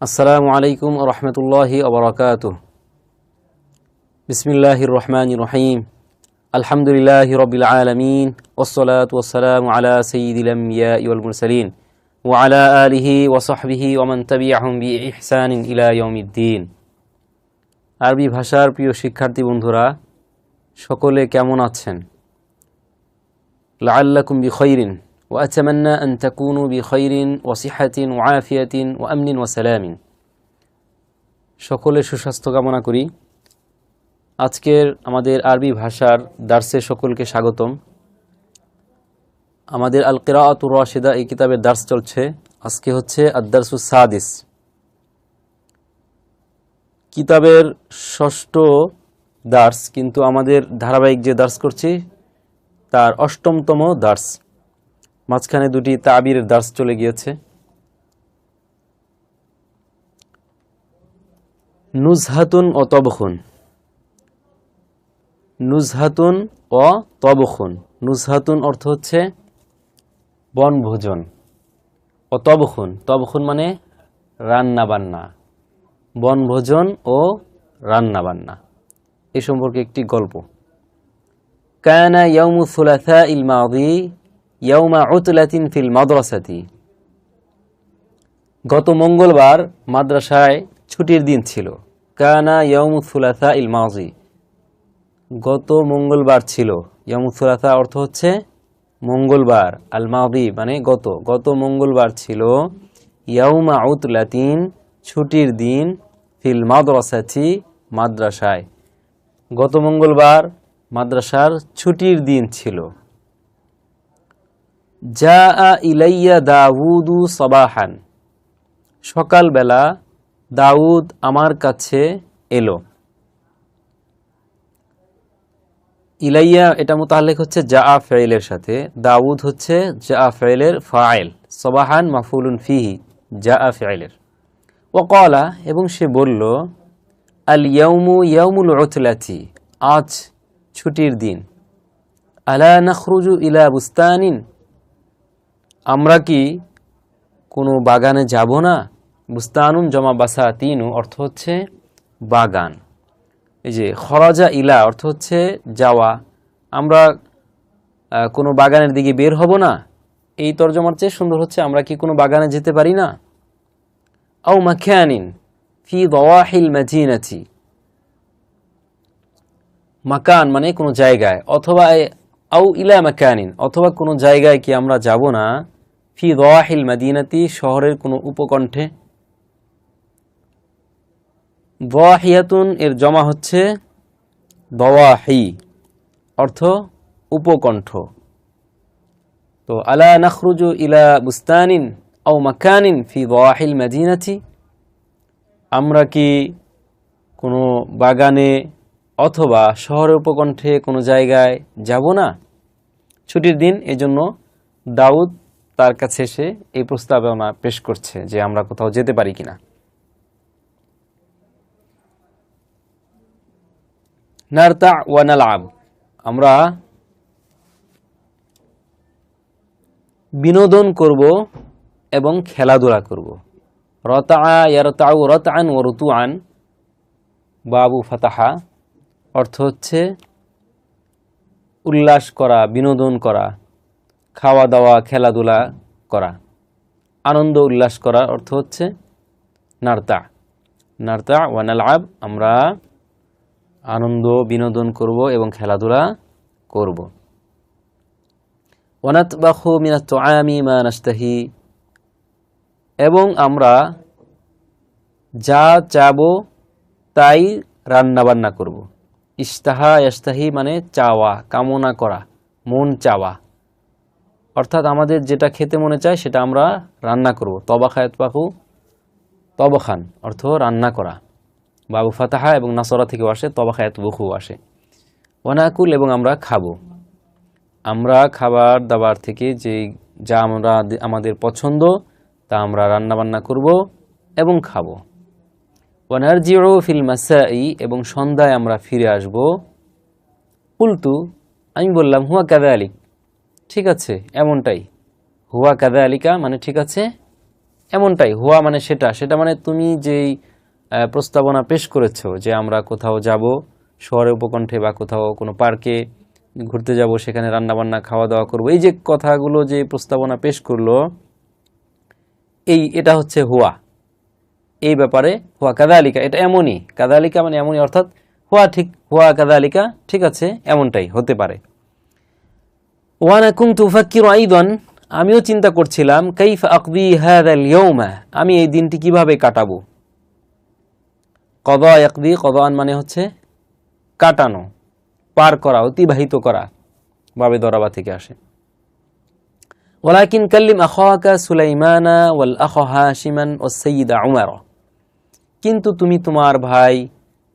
আসসালামু আলাইকুম রহমতুল্লাহি আবরকাত বিসমিল্লাহির রহমানির রহিম আলহামদুলিল্লাহি রবিল আলমিন। ওসলাত ওসালাম আলা সঈদুল আম্বিয়া ওয়াল মুরসালিন। ওয়ালা আলিহি ওসহবিহি ওমান তাবিআহুম বিইহসান ইলা ইয়াউমিদ্দিন। আরবি ভাষার প্রিয় শিক্ষার্থী বন্ধুরা, সকলে কেমন আছেন? লাআল্লাকুম বিখৈরিন وأتمنى أن تكونوا بخير وصحة وعافية وأمن وسلام সকলে সুস্বাস্থ্য কামনা করি আজকের আমাদের আরবি ভাষার দার্সে সকলকে স্বাগতম আমাদের আল কিরাআতুর রাশিদা এই কিতাবের দার্স চলছে আজকে হচ্ছে আদারসু সাদিস কিতাবের ষষ্ঠ দার্স কিন্তু আমাদের ধারাবাহিক যে দার্স করছি তার অষ্টমতম দার্স মাঝখানে দুটি তাবির দাস চলে গিয়েছে। নুজহাতুন ও তবখুন। নুজহাতুন ও তবখুন। নুজহাতুন অর্থ হচ্ছে বনভোজন। ও তবখুন। তবখুন মানে রান্না বান্না বনভোজন ও রান্না বান্না এ সম্পর্কে একটি গল্প। কানা ইয়াউমু সুলাসা ইল মাদি ইয়াউমা উতলাতিন ফিল মাদ্রাসাতি। গত মঙ্গলবার মাদ্রাসায় ছুটির দিন ছিল। কানা ইয়াউমু সুলাসা ইল মাজি গত মঙ্গলবার ছিল। ইয়াউমু সুলাসা অর্থ হচ্ছে মঙ্গলবার। আল মাদি মানে গত। গত মঙ্গলবার ছিল ইয়াউমা উতলাতিন ছুটির দিন ফিল মাদ্রাসাতি মাদ্রাসায়। গত মঙ্গলবার মাদ্রাসার ছুটির দিন ছিল। যা ইলাইয়া দাউদু সবাহান। সকালবেলা দাউদ আমার কাছে এলো। ইলাইয়া, এটা মোতালেক হচ্ছে জা আ ফেইলের সাথে। দাউদ হচ্ছে জা আ ফেইলের ফাইল। সবাহান মাফুলুন ফিহি জা আ ফেইলের। ও কলা এবং সে বলল, আল ইয়াউমু ইয়াউমুল উতলাতি, আজ ছুটির দিন। আলা নখরুজু ইলা বুস্তানিন? আমরা কি কোনো বাগানে যাব না? বুস্তানুন জমা বাসা তিনু অর্থ হচ্ছে বাগান। এই যে খরাজা ইলা অর্থ হচ্ছে যাওয়া। আমরা কোনো বাগানের দিকে বের হব না? এই তর্জমার চেয়ে সুন্দর হচ্ছে আমরা কি কোনো বাগানে যেতে পারি না? আও মাখিয়ানিন ফি দওয়াহিল মাজিনাতি মাকান মানে কোনো জায়গায় অথবা আউ ইলা মাকানিন, অথবা কোনো জায়গায় কি আমরা যাব না? ফি দোয়াহিল মাদিনাতি, শহরের কোনো উপকণ্ঠে। দোয়াহিয়াতুন এর জমা হচ্ছে দওয়াহি, অর্থ উপকণ্ঠ। তো আলা নখরুজু ইলা বুস্তানিন আও মাকানিন ফি দোয়াহিল মাদিনাতি। আমরা কি কোনো বাগানে অথবা শহরের উপকণ্ঠে কোনো জায়গায় যাব না? ছুটির দিন এজন্য দাউদ তার কাছে এসে এই প্রস্তাবনা পেশ করছে যে আমরা কোথাও যেতে পারি কিনা। নারতা ওয়ানাল আব আমরা বিনোদন করব এবং খেলাধুলা করব। রতা ইয়ারতাউ রতান ও রতুয়ান বাবু ফাতাহা। অর্থ হচ্ছে উল্লাস করা, বিনোদন করা খাওয়া দাওয়া খেলাধুলা করা। আনন্দ, উল্লাস করা অর্থ হচ্ছে নার্তা। নার্তা ওয়ানাল আব আমরা আনন্দ, বিনোদন করব এবং খেলাধুলা করব। ওয়ানাত বাহু মিনাত আমি মা নাস্তাহি এবং আমরা যা চাবো তাই রান্না বান্না করব। ইস্তাহা ইস্তাহি মানে চাওয়া, কামনা করা, মন চাওয়া। অর্থাৎ আমাদের যেটা খেতে মনে চায় সেটা আমরা রান্না করব। তবা খায়ত তবখান অর্থ রান্না করা। বাবু ফাতাহা এবং নাসরা থেকেও আসে, তবা খায়াত আসে। ওয়ানাকুল এবং আমরা খাব। আমরা খাবার দাবার থেকে যে, যা আমরা আমাদের পছন্দ, তা আমরা রান্না বান্না করব এবং খাব। ওয়ানারজিও ফিল এবং সন্ধ্যায় আমরা ফিরে আসব। উল্টু আমি বললাম, হুয়া কাদা আলিক ঠিক আছে, এমনটাই। হুয়া কাদা আলিকা মানে ঠিক আছে, এমনটাই। হুয়া মানে সেটা। সেটা মানে তুমি যেই প্রস্তাবনা পেশ করেছ যে আমরা কোথাও যাব, শহরে উপকণ্ঠে বা কোথাও কোনো পার্কে ঘুরতে যাব, সেখানে রান্নাবান্না খাওয়া দাওয়া করব, এই যে কথাগুলো যে প্রস্তাবনা পেশ করল, এই, এটা হচ্ছে হুয়া। এই ব্যাপারে হুয়া কাদালিকা, এটা এমনই, কাদালিকা মানে এমনই অর্থাৎ হুয়া ঠিক, হুয়া কাদালিকা, ঠিক আছে, এমনটাই হতে পারে। ওয়ানা কুনতু উফাক্কিরু আইদান, আমিও চিন্তা করছিলাম আমি এই দিনটি কীভাবে কাটাবো? কদা একদি কদান মানে হচ্ছে কাটানো, পার করা, অতিবাহিত করা, বাবে দরাবা থেকে আসে। ওলাকিন কাল্লিম আখাকা সুলাইমানা ওয়াল আখ হাশিমান ও সৈয়দা উমার। কিন্তু তুমি তোমার ভাই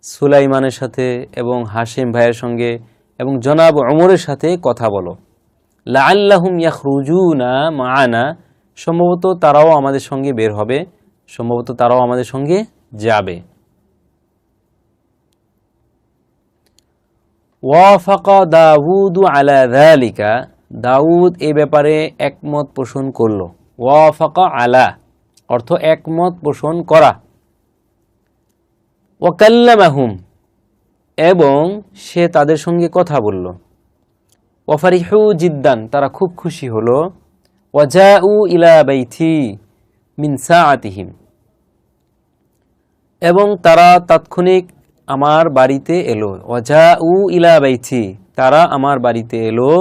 সুলাইমানের সাথে এবং হাশিম ভাইয়ের সঙ্গে এবং জনাব অমরের সাথে কথা বলো। লা লাআল্লাহুম ইয়াখরুজুনা মাআনা। সম্ভবত তারাও আমাদের সঙ্গে বের হবে। সম্ভবত তারাও আমাদের সঙ্গে যাবে। ওয়াফাকা দাউদ আলা যালিকা দাউদ এ ব্যাপারে একমত পোষণ করল। ওয়াফাকা আলা অর্থ একমত পোষণ করা। ওয়াকাল্লামাহুম, এবং সে তাদের সঙ্গে কথা বলল। ওয়াফারিহু জিদ্দান, তারা খুব খুশি হলো। ওয়াজাউ ইলা বাইথি মিনসা আতিহিম এবং তারা তাৎক্ষণিক আমার বাড়িতে এলো। ওয়াজাউ ইলা বাইথি তারা আমার বাড়িতে এলো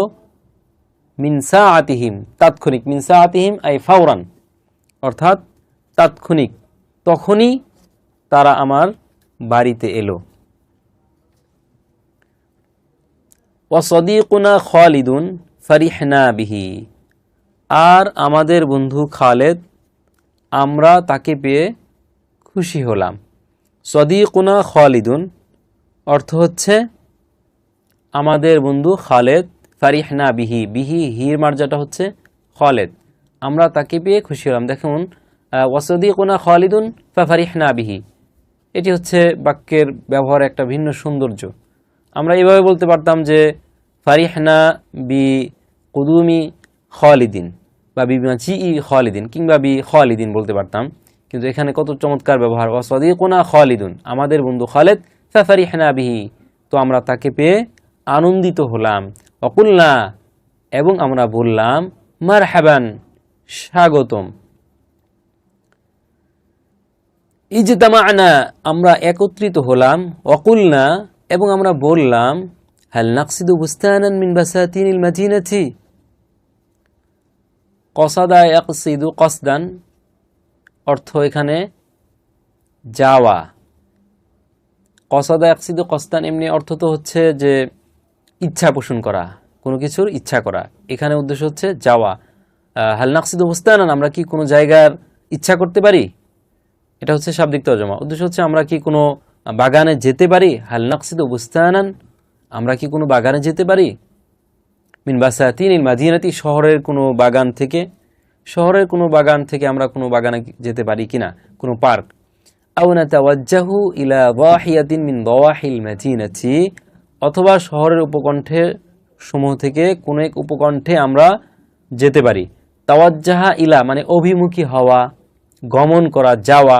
মিনসা আতিহিম তাৎক্ষণিক মিনসা আতিহিম আই ফাওরান, অর্থাৎ তাৎক্ষণিক, তখনই তারা আমার বাড়িতে এলো। ওয়াসদিকুনা খালিদুন ফারিহনা বিহি। আর আমাদের বন্ধু খালেদ, আমরা তাকে পেয়ে খুশি হলাম। সদিকুনা খালিদুন অর্থ হচ্ছে আমাদের বন্ধু খালেদ, ফারিহনা বিহি। বিহি, হির মার্জাটা হচ্ছে খালেদ। আমরা তাকে পেয়ে খুশি হলাম। দেখুন ওয়াসদিকুনা খালিদুন ফা ফারিহনা বিহি। এটি হচ্ছে বাক্যের ব্যবহার একটা ভিন্ন সৌন্দর্য। আমরা এভাবে বলতে পারতাম যে, ফারিহনা বি কুদুমি খালিদিন বা বিমাচি ই খালিদিন কিংবা বি খালিদিন বলতে পারতাম। কিন্তু এখানে কত চমৎকার ব্যবহার। ওয়াসদিকুনা খালিদুন আমাদের বন্ধু খালেদ ফারিহনা বিহি তো আমরা তাকে পেয়ে আনন্দিত হলাম। অকুল্লা এবং আমরা বললাম মার হ্যাবান স্বাগতম। ইজতামানা, আমরা একত্রিত হলাম, অকুলনা, এবং আমরা বললাম, হাল নাকসিদু বুস্তানান মিন বাসাতিনিল মাদিনাতি? কসাদা ইয়াকসিদু কসদান, অর্থ এখানে যাওয়া। কসাদা ইয়াকসিদু কসদান এমনি অর্থ তো হচ্ছে যে ইচ্ছা পোষণ করা, কোনো কিছুর ইচ্ছা করা। এখানে উদ্দেশ্য হচ্ছে যাওয়া। হাল নাকসিদু বুস্তানান, আমরা কি কোনো জায়গার ইচ্ছা করতে পারি? এটা হচ্ছে শাব্দিক তর্জমা। উদ্দেশ্য হচ্ছে আমরা কি কোনো বাগানে যেতে পারি? হাল নাকসিদ বুস্তানান? আমরা কি কোনো বাগানে যেতে পারি? মিন বাসাতিন ইল মাদিনাতি, শহরের কোনো বাগান থেকে, শহরের কোনো বাগান থেকে আমরা কোনো বাগানে যেতে পারি কি না কোনো পার্ক। আও নাতাওয়াজ্জাহু ইলা দাহিয়াতিন মিন দাওয়াহিল মাদিনাতি, অথবা শহরের উপকণ্ঠে সমূহ থেকে কোনো এক উপকণ্ঠে আমরা যেতে পারি। তাওয়াজ্জাহা ইলা মানে অভিমুখী হওয়া, গমন করা, যাওয়া।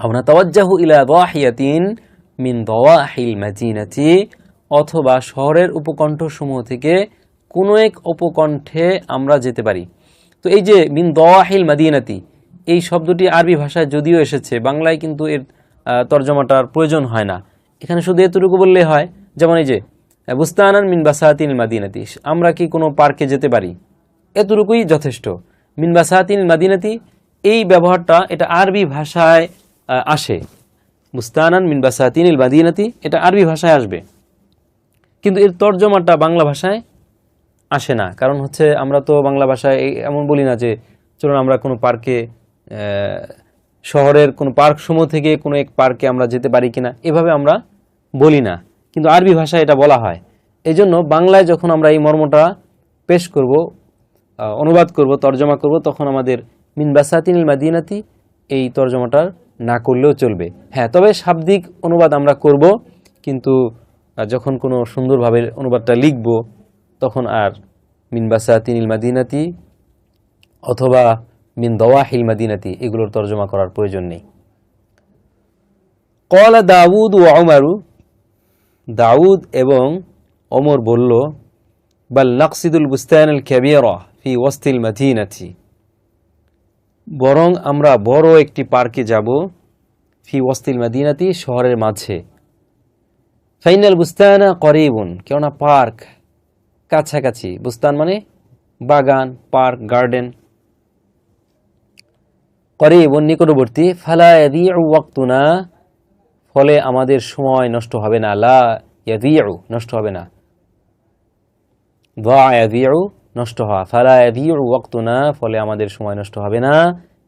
আমরা তাওয়াজ্জাহু ইলা দাহিয়াতিন মিন দাওয়াহিল মাদিনাতি, অথবা শহরের উপকণ্ঠ সমূহ থেকে কোনো এক উপকণ্ঠে আমরা যেতে পারি। তো এই যে মিন দাওয়াহিল মাদিনাতি, এই শব্দটি আরবি ভাষায় যদিও এসেছে, বাংলায় কিন্তু এর তর্জমাটার প্রয়োজন হয় না। এখানে শুধু এতটুকু বললে হয়, যেমন এই যে, বুস্তানান মিন বাসাতিন মাদিনাতি আমরা কি কোনো পার্কে যেতে পারি? এতটুকুই যথেষ্ট। মিন বাসাতিন মাদিনাতি, এই ব্যবহারটা এটা আরবি ভাষায় আসে। মুস্তানান মিন বাসাতিন ইল মাদিনাতি, এটা আরবি ভাষায় আসবে। কিন্তু এর তর্জমাটা বাংলা ভাষায় আসে না। কারণ হচ্ছে আমরা তো বাংলা ভাষায় এমন বলি না যে, চলুন আমরা কোনো পার্কে শহরের কোনো পার্ক সমূহ থেকে কোনো এক পার্কে আমরা যেতে পারি কিনা, এভাবে আমরা বলি না। কিন্তু আরবি ভাষায় এটা বলা হয়। এই জন্য বাংলায় যখন আমরা এই মর্মটা পেশ করব অনুবাদ করব, তর্জমা করব, তখন আমাদের মিন বাসাতিনিল মাদিনাতি এই তর্জমাটার না করলেও চলবে। হ্যাঁ তবে শাব্দিক অনুবাদ আমরা করব, কিন্তু যখন কোনো সুন্দরভাবে অনুবাদটা লিখব, তখন আর মিন বাসাতিনিল মাদিনাতি অথবা মিন দওয়াহিল মাদিনাতি এগুলোর তর্জমা করার প্রয়োজন নেই। কলা দাউদ ও অমারু দাউদ এবং অমর বলল, বাল নাকসিদুল বুস্তান আল ক্যাবিয়রা ফি ওয়াস্তিল মাদিনাতি। বরং আমরা বড় একটি পার্কে যাব ফি ওয়াস্তিল মাদিনাতি, শহরের মাঝে। ফাইনাল বুস্তানা করিবুন, কেননা পার্ক কাছাকাছি। বুস্তান মানে বাগান, পার্ক, গার্ডেন। করিবুন নিকটবর্তী, ফালা ওয়াক্তুনা, ফলে আমাদের সময় নষ্ট হবে না। লা নষ্ট হবে না। নষ্ট হওয়া। ফালা ইয়াদিউ ওয়াক্তুনা, ফলে আমাদের সময় নষ্ট হবে না।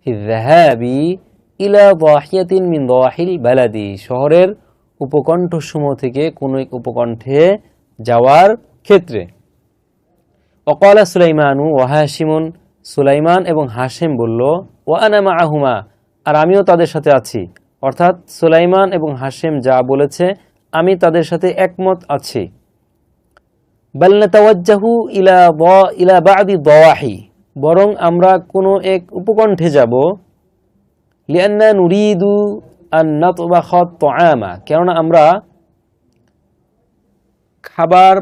ফি যাহাবি ইলা দাহিয়াতিন মিন দাহিল বালাদি। শহরের উপকণ্ঠসমূহ থেকে কোন এক উপকণ্ঠে যাওয়ার ক্ষেত্রে। অকলা সুলাইমানু ও হাসিমুন সুলাইমান এবং হাসিম বলল ও আনামা আহুমা আর আমিও তাদের সাথে আছি। অর্থাৎ সুলাইমান এবং হাসিম যা বলেছে, আমি তাদের সাথে একমত আছি। বাল্লাতাওয়াজ্জাহু বরং আমরা কোনো এক উপকণ্ঠে যাব লিয়ান্না নুরিদু নাতবাখা তাআমা, কেননা আমরা খাবার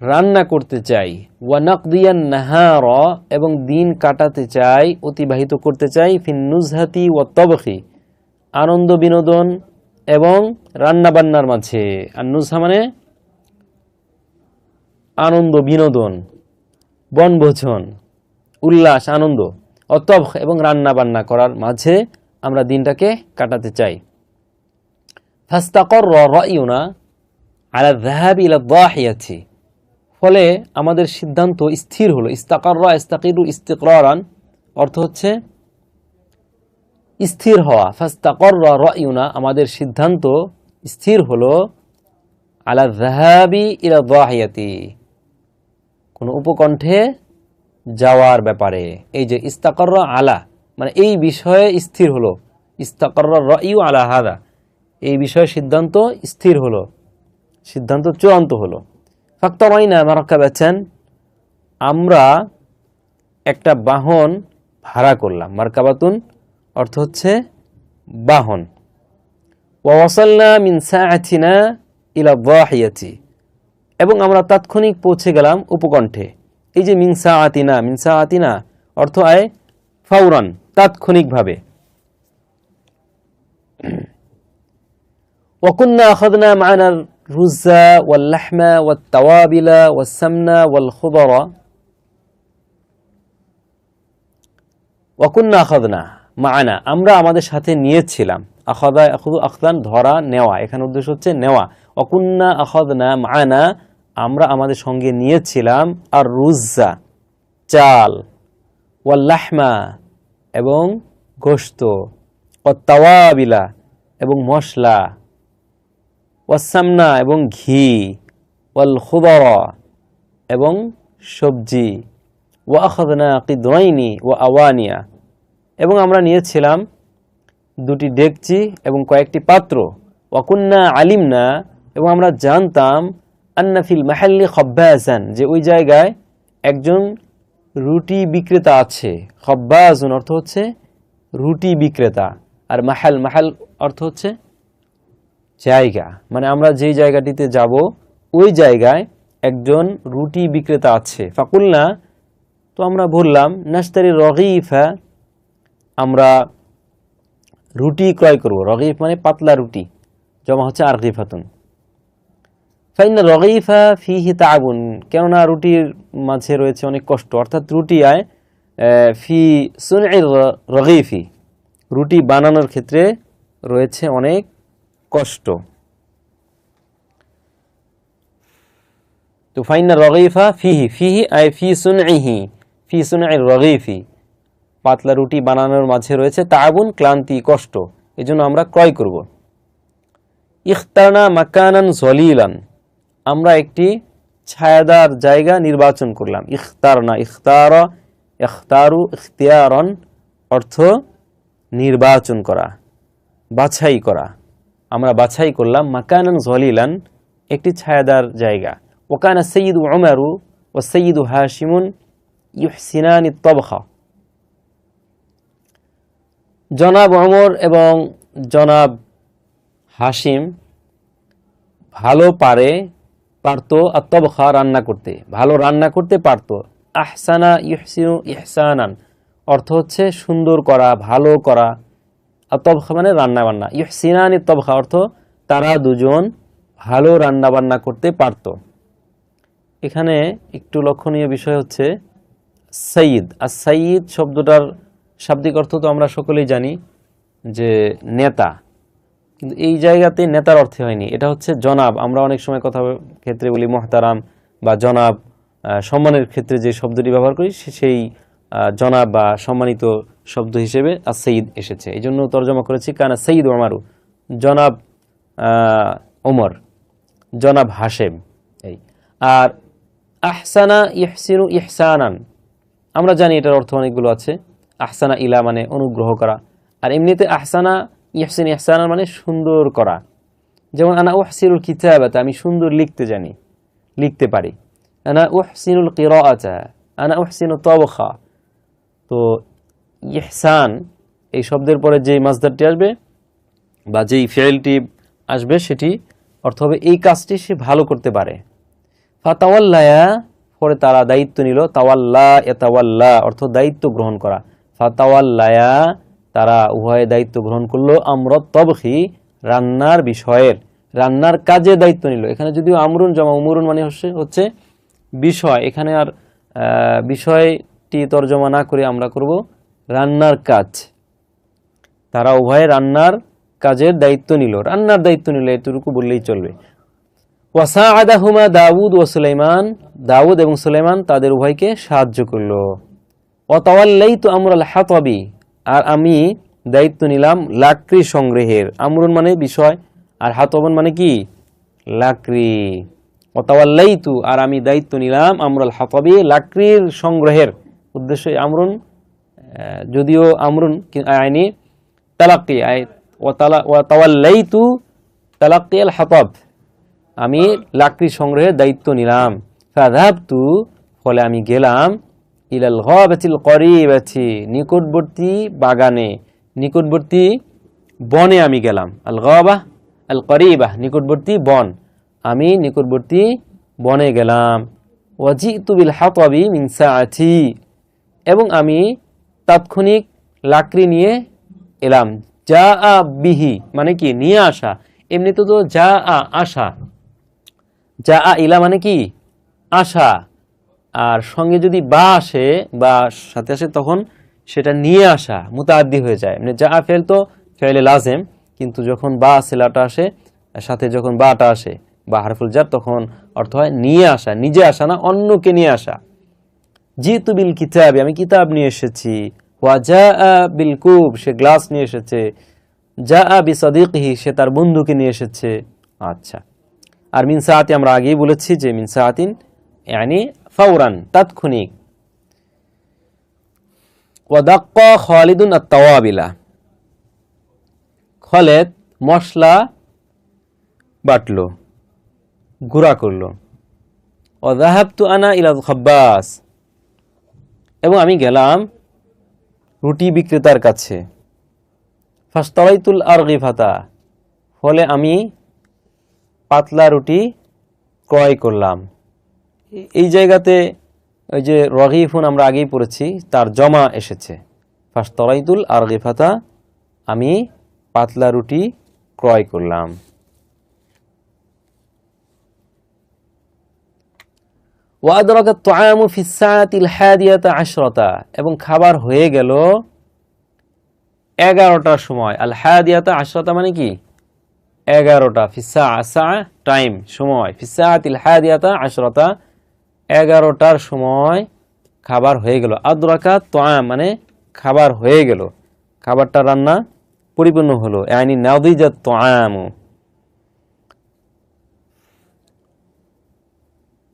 রান্না করতে চাই ওয়ানাকদিয়ান নাহার, এবং দিন কাটাতে চাই, অতিবাহিত করতে চাই, ফিন নুজহাতি ও তবখি, আনন্দ বিনোদন এবং রান্না বান্নার মাঝে। আর নুজহা মানে আনন্দ, বিনোদন, বনভোজন, উল্লাস, আনন্দ, অতব এবং রান্না বান্না করার মাঝে আমরা দিনটাকে কাটাতে চাই। ফাস্তাকর রাইউনা আলা জাহাব ইলা ফলে আমাদের সিদ্ধান্ত স্থির হলো। ইস্তাকর ইস্তাকাররা ইস্তাকিরু ইস্তিকরান অর্থ হচ্ছে স্থির হওয়া। ফাস্তাকররা রাইউনা আমাদের সিদ্ধান্ত স্থির হলো আলা জাহাবি ইলা দাহিয়াতি। কোনো উপকণ্ঠে যাওয়ার ব্যাপারে। এই যে, ইস্তাকররা আলা মানে এই বিষয়ে স্থির হলো। ইস্তাকররা রাইউ আলা হাদা, এই বিষয়ে সিদ্ধান্ত স্থির হলো। সিদ্ধান্ত চূড়ান্ত হলো। ফাক্তরাইনা বেছেন আমরা একটা বাহন ভাড়া করলাম। মার্কাবাতুন অর্থ হচ্ছে বাহন। ওয়াসাল্লা মিন সাআতিনা ইলা দাহিয়াতি এবং আমরা তাৎক্ষণিক পৌঁছে গেলাম উপকণ্ঠে এই যে মিনসা আতিনা মিনসা আতিনা অর্থ আয় ফাউরান তাৎক্ষণিকভাবে وكنا أخذنا معنا الرز واللحم والتوابل والسمن والخضر وكنا أخذنا معنا আমরা আমাদের সাথে নিয়েছিলাম আখাদা আখুদু আখদান ধরা নেওয়া এখানে উদ্দেশ্য হচ্ছে নেওয়া অকুন্না আখাদনা মানা আমরা আমাদের সঙ্গে নিয়েছিলাম আর রুজ্জা চাল, ওয়াল্লাহমা এবং গোস্ত ও তাওয়াবিলা এবং মশলা ওয়াসামনা এবং ঘি ওয়াল খুবর এবং সবজি ও আখদনা কিদাইনি ও আওয়ানিয়া এবং আমরা নিয়েছিলাম দুটি ডেকচি এবং কয়েকটি পাত্র। ওয়াকুন্না আলিমনা এবং আমরা জানতাম আন্নাফিল মাহাল্লি খব্বাজান, যে ওই জায়গায় একজন রুটি বিক্রেতা আছে। খব্বাজুন অর্থ হচ্ছে রুটি বিক্রেতা। আর মাহাল মাহাল অর্থ হচ্ছে জায়গা। মানে আমরা যেই জায়গাটিতে যাব, ওই জায়গায় একজন রুটি বিক্রেতা আছে। ফাকুল্লা তো আমরা বললাম নাস্তারি রগিফা, আমরা রুটি ক্রয় করব। রগিফ মানে পাতলা রুটি, জমা হচ্ছে আরগিফাতুন। ফাইন রগিফা ফিহি তাগুন, কেননা রুটির মাঝে রয়েছে অনেক কষ্ট। অর্থাৎ রুটি আয় ফি সুন রগিফি। রুটি বানানোর ক্ষেত্রে রয়েছে অনেক কষ্ট। তো ফাইন রগিফা ফিহি ফিহি আয় ফি সুন ইহি ফি সুন রগিফি। পাতলা রুটি বানানোর মাঝে রয়েছে তাগুন, ক্লান্তি, কষ্ট। এজন্য আমরা ক্রয় করব। ইখতানা মাকানান জলিলান। আমরা একটি ছায়াদার জায়গা নির্বাচন করলাম। ইখতার না ইখতার, ইখতারু, ইখতিয়ারন অর্থ নির্বাচন করা, বাছাই করা। আমরা বাছাই করলাম মাকানান জলিলান একটি ছায়াদার জায়গা। ওকানা সঈদ উমারু ও সঈদ হাশিমুন ইহসিনানি তবখা। জনাব অমর এবং জনাব হাসিম ভালো পারে পারতো আত্মবখা রান্না করতে। ভালো রান্না করতে পারতো। আহসানা ইহসিনু ইহসানান। অর্থ হচ্ছে সুন্দর করা, ভালো করা। আর আত্মবখা মানে রান্না বান্না ইহসিনান ইত্তবখা অর্থ তারা দুজন ভালো রান্না বান্না করতে পারতো। এখানে একটু লক্ষণীয় বিষয় হচ্ছে সঈদ। আর সঈদ শব্দটার শাব্দিক অর্থ তো আমরা সকলেই জানি যে নেতা। কিন্তু এই জায়গাতে নেতার অর্থে হয়নি। এটা হচ্ছে জনাব। আমরা অনেক সময় কথা ক্ষেত্রে বলি মহতারাম বা জনাব সম্মানের ক্ষেত্রে যে শব্দটি ব্যবহার করি সেই জনাব বা সম্মানিত শব্দ হিসেবে আর সঈদ এসেছে। এই জন্য তর্জমা করেছি, কানা সঈদ ওমারু জনাব ওমর, জনাব হাসেম এই। আর আহসানা ইহসিনু ইহসানান। আমরা জানি এটার অর্থ অনেকগুলো আছে। আহসানা ইলা মানে অনুগ্রহ করা। আর এমনিতে আহসানা ইহসিন ইহসানা মানে সুন্দর করা। যেমন, আনা ওহসিনুল কিতাবাতা, আমি সুন্দর লিখতে জানি, লিখতে পারি। আনা ওহসিনুল কিরাআতা, আনা ওহসিনু তবখা। তো ইহসান, এই শব্দের পরে যেই মাসদারটি আসবে বা যেই ফেলটি আসবে, সেটি অর্থ হবে এই কাজটি সে ভালো করতে পারে। ফাতাওয়াল্লায়া, পরে তারা দায়িত্ব নিল, তাওয়াল্লা এতাওয়াল্লা অর্থ দায়িত্ব গ্রহণ করা। ফাতাওয়াল্লায়া তারা উভয়ে দায়িত্ব গ্রহণ করল আমরত তবখি রান্নার বিষয়ের, রান্নার কাজে দায়িত্ব নিল। এখানে যদিও আমরুন জমা, উমরুন মানে হচ্ছে হচ্ছে বিষয়। এখানে আর বিষয়টি তর্জমা না করে আমরা করব রান্নার কাজ। তারা উভয়ে রান্নার কাজের দায়িত্ব নিল। রান্নার দায়িত্ব নিল এতটুকু বললেই চলবে। ওয়াসাআদাহুমা দাউদ ও সুলাইমান, দাউদ এবং সুলাইমান তাদের উভয়কে সাহায্য করল। অতাওয়াল্লাইতু আমরাল হাতাবি আর আমি দায়িত্ব নিলাম লাকড়ি সংগ্রহের। আমরুন মানে বিষয়, আর হাতবন মানে কি? লাকড়ি। অতাওয়াল্লাইতু আর আমি দায়িত্ব নিলাম আমরাল হাতাবি লাকড়ির সংগ্রহের। উদ্দেশ্য আমরুন যদিও আমরুন আইনি তালাক্কি, আই ওয়াতাওয়াল্লাইতু তালাক্কি আল হাতাব। আমি লাকড়ি সংগ্রহের দায়িত্ব নিলাম। ফাধাবতু ফলে আমি গেলাম ইলাল গাবাতিল করিবাতি, নিকটবর্তী বাগানে, নিকটবর্তী বনে আমি গেলাম। আল গাবা, আল করিবাহ নিকটবর্তী বন। আমি নিকটবর্তী বনে গেলাম। ওয়াজিতু বিল হাতাবি মিন সাআতি। এবং আমি তাৎক্ষণিক লাকড়ি নিয়ে এলাম। যা আ বিহি মানে কি? নিয়ে আসা। এমনিতে তো যা আ আসা। যা আ ইলা মানে কি? আশা আর সঙ্গে যদি বা আসে বা সাথে আসে, তখন সেটা নিয়ে আসা মুতাদ্দি হয়ে যায়। মানে যা ফেল তো ফেলে লাজেম, কিন্তু যখন বা সেলাটা আসে সাথে যখন বাটা আসে, বা হারফুল জার, তখন অর্থ হয় নিয়ে আসা, নিজে আসা না, অন্যকে নিয়ে আসা। জিতু বিল কিতাব, আমি কিতাব নিয়ে এসেছি। ওয়া ওয়াজা বিল কুব, সে গ্লাস নিয়ে এসেছে। যা বি সদিকহি সে তার বন্ধুকে নিয়ে এসেছে। আচ্ছা। আর মিন সাআতি, আমরা আগেই বলেছি যে মিন সাআতিন, ইয়ানি ফাওরান তাৎক্ষণিক। ওয়াদাক্কা খালিদুন আত-তাওয়াবিলা। খালেদ মশলা বাটলো, গুঁড়া করল। ওয়াদাহাবতু আনা ইলা খাব্বাস এবং আমি গেলাম রুটি বিক্রেতার কাছে। ফাস্তাওয়াইতুল আর গিফাতা ফলে আমি পাতলা রুটি ক্রয় করলাম। এই জায়গাতে ওই যে রগিফুন আমরা আগেই পড়েছি, তার জমা এসেছে। ফাস্তাওয়াইতুল আর গিফাতা আমি পাতলা রুটি ক্রয় করলাম। ওয়াদরাকাত তুআমু ফিস সাআতিল হাদিয়াতা আশরাতা, এবং খাবার হয়ে গেল এগারোটার সময়। আল হাদিয়াতা আশরাতা মানে কি? এগারোটা ফিসা আসা টাইম, সময়। ফিসাতিল হাদিয়াতা আশরাতা এগারোটার সময় খাবার হয়ে গেল। আদ্রাকা তোয়াম মানে খাবার হয়ে গেল। খাবারটা রান্না পরিপূর্ণ হলো। আইনি নাদিজাত তোয়াম।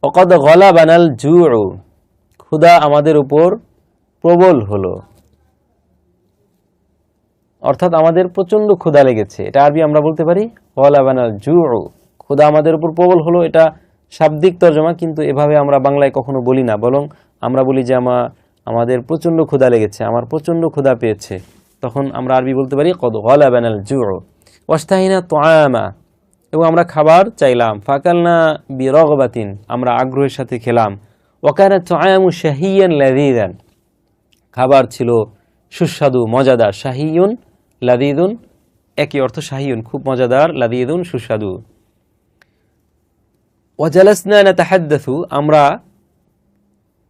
অকদ গলা বানাল জু ক্ষুদা আমাদের উপর প্রবল হলো। অর্থাৎ আমাদের প্রচণ্ড ক্ষুদা লেগেছে। এটা আরবি আমরা বলতে পারি গলা বানাল জু ক্ষুদা আমাদের উপর প্রবল হলো। এটা শাব্দিক তর্জমা কিন্তু এভাবে আমরা বাংলায় কখনো বলি না, বরং আমরা বলি যে আমা, আমাদের প্রচণ্ড ক্ষুধা লেগেছে, আমার প্রচণ্ড ক্ষুধা পেয়েছে। তখন আমরা আরবি বলতে পারি, কদ গলাবানাল জু ওয়াস্তাহিনা তোয়ামা এবং আমরা খাবার চাইলাম, ফাকালনা বিরগবাতিন। আমরা আগ্রহের সাথে খেলাম ওকানা তোয়ামু শাহিয়ান লাদিদান খাবার ছিল সুস্বাদু, মজাদার, শাহিউন লাদিদুন একই অর্থ শাহিউন, খুব মজাদার লাদিদুন সুস্বাদু। ওয়াজালাসনা নাতাহাদ্দাসু, আমরা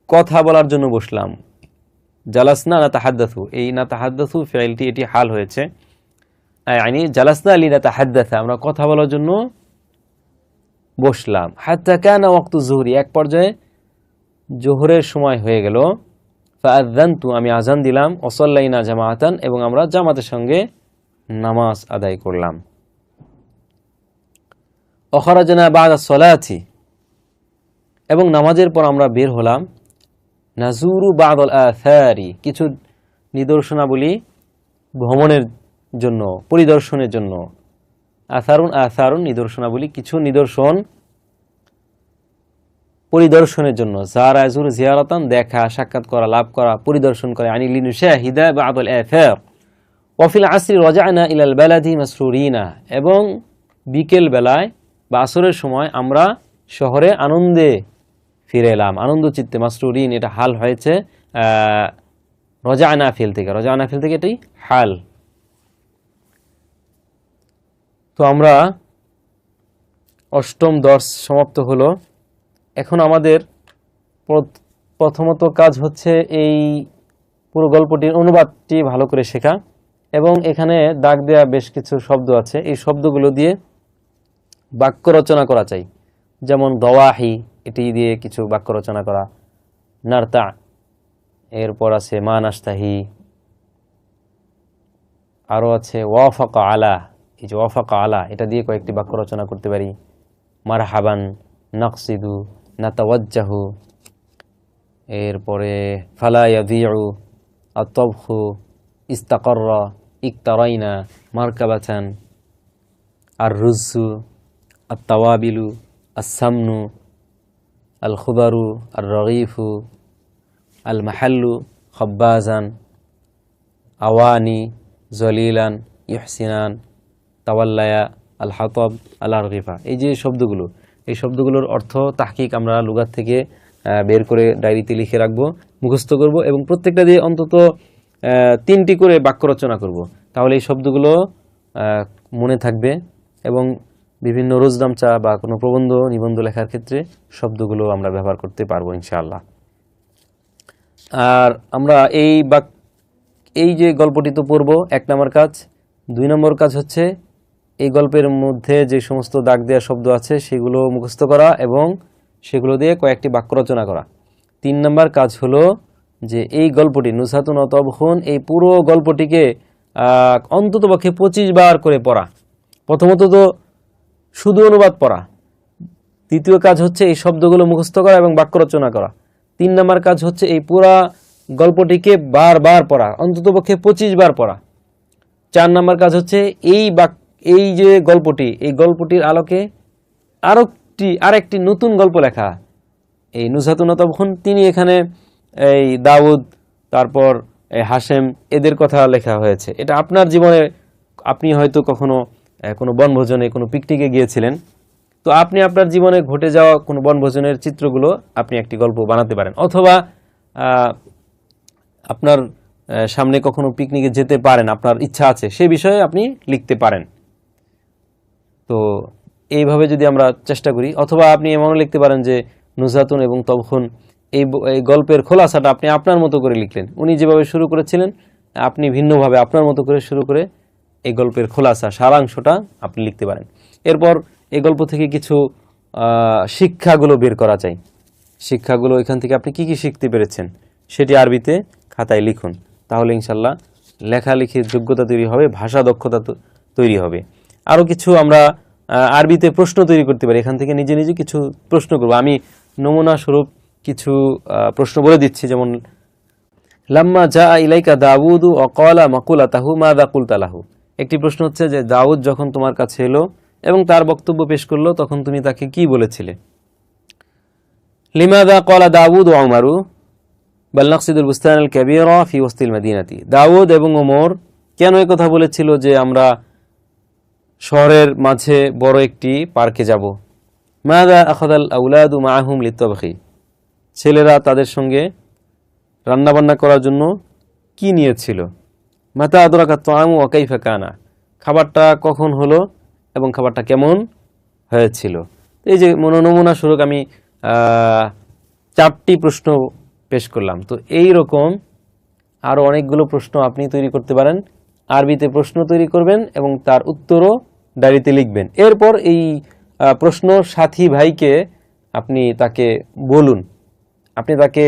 কথা বলার জন্য বসলাম। জালাসনা না তাহাদ্দাসু এই না তাহাদ্দাসু ফেলটি এটি হাল হয়েছে। আইনি জালাসনা আলী না তাহাদ্দাসা আমরা কথা বলার জন্য বসলাম। হাত্তা কানা ওয়াক্তু জুহরি, এক পর্যায়ে জোহরের সময় হয়ে গেল। ফাআযানতু, আমি আজান দিলাম। ওসাল্লাইনা জামাআতান, এবং আমরা জামাতের সঙ্গে নামাজ আদায় করলাম। অখরাজনা বাদা সলাথি এবং নামাজের পর আমরা বের হলাম নাজুরু বাদল আথারি কিছু নিদর্শনাবলী ভ্রমণের জন্য, পরিদর্শনের জন্য। আথারুন আথারুন নিদর্শনাবলী, কিছু নিদর্শন পরিদর্শনের জন্য। জার আজুর জিয়ারতান, দেখা, সাক্ষাৎ করা, লাভ করা, পরিদর্শন করে। আনি লিনু শাহিদা বাদল আথার ওয়াফিল আসরি রজানা ইলাল বেলাদি মাসরুরিনা। এবং বিকেল বেলায় বা আসরের সময় আমরা শহরে আনন্দে ফিরে এলাম। আনন্দ চিত্তে মাসরুরিন এটা হাল হয়েছে রজা আনাফিল থেকে। রজা আনাফিল থেকে এটাই হাল। তো আমরা অষ্টম দর্শ সমাপ্ত হলো। এখন আমাদের প্রথ- প্রথমত কাজ হচ্ছে এই পুরো গল্পটির অনুবাদটি ভালো করে শেখা। এবং এখানে দাগ দেওয়া বেশ কিছু শব্দ আছে। এই শব্দগুলো দিয়ে বাক্য রচনা করা চাই। যেমন দওয়াহি, এটি দিয়ে কিছু বাক্য রচনা করা। নার্তা, এরপর আছে মা নাস্তাহি আরও আছে ওয়াফাকা আলা, এই যে ওয়াফাকা আলা, এটা দিয়ে কয়েকটি বাক্য রচনা করতে পারি। মারহাবান, নকসিদু, নাতাওয়াজ্জাহু। এরপরে ফালা ইয়াদিউ আতবহু ইস্তাকর্র, ইকতারাইনা মার্কাবাচান আর রুজু আত্তাওয়াবিলু আসামনু আল খুবারু আর রগিফু আল মাহাল্লু খব্বাজান আওয়ানি জলিলান ইহসিনান তাওয়াল্লায়া আল হাতব আল আরগিফা এই যে শব্দগুলো, এই শব্দগুলোর অর্থ তাহকিক আমরা লুগার থেকে বের করে ডায়েরিতে লিখে রাখব, মুখস্থ করব এবং প্রত্যেকটা দিয়ে অন্তত তিনটি করে বাক্য রচনা করব। তাহলে এই শব্দগুলো মনে থাকবে এবং বিভিন্ন রোজদামচা বা কোনো প্রবন্ধ নিবন্ধ লেখার ক্ষেত্রে শব্দগুলো আমরা ব্যবহার করতে পারব ইনশাআল্লাহ। আর আমরা এই বাক, এই যে গল্পটি তো পড়ব, এক নম্বর কাজ। দুই নম্বর কাজ হচ্ছে এই গল্পের মধ্যে যে সমস্ত দাগ দেওয়া শব্দ আছে সেগুলো মুখস্থ করা এবং সেগুলো দিয়ে কয়েকটি বাক্য রচনা করা। তিন নম্বর কাজ হলো যে এই গল্পটি নুসাতুন অতবহুন এই পুরো গল্পটিকে অন্ততপক্ষে পঁচিশ বার করে পড়া। প্রথমত তো শুধু অনুবাদ পড়া। দ্বিতীয় কাজ হচ্ছে এই শব্দগুলো মুখস্থ করা এবং বাক্য রচনা করা। তিন নম্বর কাজ হচ্ছে এই পুরা গল্পটিকে বারবার পড়া অন্ততপক্ষে পঁচিশ বার পড়া। চার নম্বর কাজ হচ্ছে এই বাক, এই যে গল্পটি, এই গল্পটির আলোকে আরও একটি আরেকটি নতুন গল্প লেখা। এই নুসাতুন তখন তিনি এখানে এই দাউদ, তারপর হাশেম, এদের কথা লেখা হয়েছে। এটা আপনার জীবনে, আপনি হয়তো কখনো কোনো বনভোজনে, কোনো পিকনিকে গিয়েছিলেন। তো আপনি আপনার জীবনে ঘটে যাওয়া কোনো বনভোজনের চিত্রগুলো আপনি একটি গল্প বানাতে পারেন। অথবা আপনার সামনে কখনো পিকনিকে যেতে পারেন, আপনার ইচ্ছা আছে, সে বিষয়ে আপনি লিখতে পারেন। তো এইভাবে যদি আমরা চেষ্টা করি, অথবা আপনি এমনও লিখতে পারেন যে, নুজাতুন এবং তখন এই এই গল্পের খোলাসাটা আপনি আপনার মতো করে লিখলেন। উনি যেভাবে শুরু করেছিলেন, আপনি ভিন্নভাবে আপনার মতো করে শুরু করে এই গল্পের খোলাসা, সারাংশটা আপনি লিখতে পারেন। এরপর এই গল্প থেকে কিছু শিক্ষাগুলো বের করা চাই। শিক্ষাগুলো এখান থেকে আপনি কি কি শিখতে পেরেছেন সেটি আরবিতে খাতায় লিখুন। তাহলে ইনশাল্লাহ লেখালেখির যোগ্যতা তৈরি হবে, ভাষা দক্ষতা তৈরি হবে। আরও কিছু আমরা আরবিতে প্রশ্ন তৈরি করতে পারি। এখান থেকে নিজে নিজে কিছু প্রশ্ন করব। আমি নমুনা স্বরূপ কিছু প্রশ্ন বলে দিচ্ছি। যেমন, লাম্মা যা ইলাইকা দাউদু অকলা মাকুলা তাহু মা দাকুল তালাহু একটি প্রশ্ন হচ্ছে যে, দাউদ যখন তোমার কাছে এলো এবং তার বক্তব্য পেশ করল, তখন তুমি তাকে কি বলেছিলে? লিমাদা কলা দাউদ ও আমারু বাল নকসিদুল বুস্তান আল কাবিরা ফি ওস্তিল মদিনাতি। দাউদ এবং ওমর কেন কথা বলেছিল যে, আমরা শহরের মাঝে বড় একটি পার্কে যাব। মাদা আখাদাল আউলাদু মাহুম লিতবখি ছেলেরা তাদের সঙ্গে রান্নাবান্না করার জন্য কি নিয়েছিল? মাতা আদরাকা তোয়ামু ওয়াকাইফা কানা? খাবারটা কখন হলো এবং খাবারটা কেমন হয়েছিল? এই যে মনো নমুনা স্বরূপ আমি চারটি প্রশ্ন পেশ করলাম। তো এই রকম আরও অনেকগুলো প্রশ্ন আপনি তৈরি করতে পারেন। আরবিতে প্রশ্ন তৈরি করবেন এবং তার উত্তরও ডায়েরিতে লিখবেন। এরপর এই প্রশ্ন সাথী ভাইকে আপনি তাকে বলুন। আপনি তাকে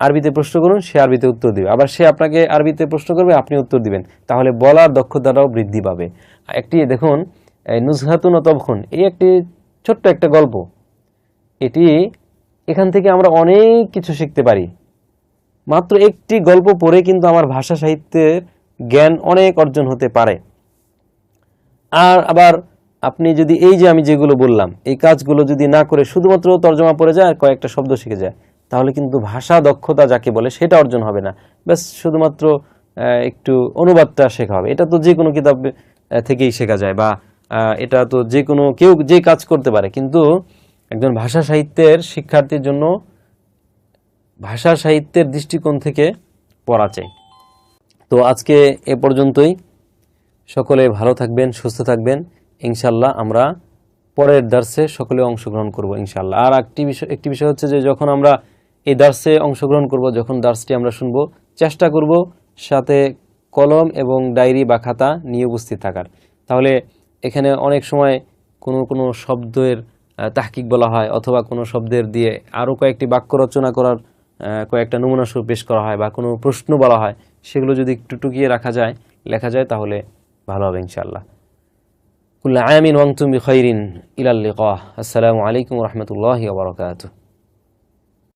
আরবিতে প্রশ্ন করুন, সে আরবিতে উত্তর দিবে। আবার সে আপনাকে আরবিতে প্রশ্ন করবে, আপনি উত্তর দিবেন। তাহলে বলার দক্ষতাটাও বৃদ্ধি পাবে। একটি, দেখুন নুজহাতুন তবখুন, এই একটি ছোট্ট একটা গল্প। এটি এখান থেকে আমরা অনেক কিছু শিখতে পারি। মাত্র একটি গল্প পড়ে কিন্তু আমার ভাষা সাহিত্যের জ্ঞান অনেক অর্জন হতে পারে। আর আবার আপনি যদি এই যে আমি যেগুলো বললাম, এই কাজগুলো যদি না করে শুধুমাত্র তর্জমা পড়ে যায় আর কয়েকটা শব্দ শিখে যায় তাহলে কিন্তু ভাষা দক্ষতা যাকে বলে সেটা অর্জন হবে না। ব্যাস, শুধুমাত্র একটু অনুবাদটা শেখা হবে। এটা তো যে কোনো কিতাব থেকেই শেখা যায় বা এটা তো যে কোনো কেউ যে কাজ করতে পারে। কিন্তু একজন ভাষা সাহিত্যের শিক্ষার্থীর জন্য ভাষা সাহিত্যের দৃষ্টিকোণ থেকে পড়া চাই। তো আজকে এ পর্যন্তই। সকলে ভালো থাকবেন, সুস্থ থাকবেন। ইনশাল্লাহ আমরা পরের দার্সে সকলে অংশগ্রহণ করব ইনশাল্লাহ আর একটি বিষয় একটি বিষয় হচ্ছে যে যখন আমরা এই দার্সে অংশগ্রহণ করব, যখন দার্সটি আমরা শুনব। চেষ্টা করব সাথে কলম এবং ডায়েরি বা খাতা নিয়ে উপস্থিত থাকার। তাহলে এখানে অনেক সময় কোনো কোনো শব্দের তাহকিক বলা হয় অথবা কোনো শব্দের দিয়ে আরও কয়েকটি বাক্য রচনা করার কয়েকটা নমুনা স্বরূপ পেশ করা হয় বা কোনো প্রশ্ন বলা হয়, সেগুলো যদি একটু টুকিয়ে রাখা যায়, লেখা যায়, তাহলে ভালো হবে ইনশাআল্লাহ। কুল্লা আমিন ওয়াংতুম বিখাইরিন ইলাল লিকাহ। আসসালামু আলাইকুম রাহমাতুল্লাহি ওয়া বারাকাতুহু।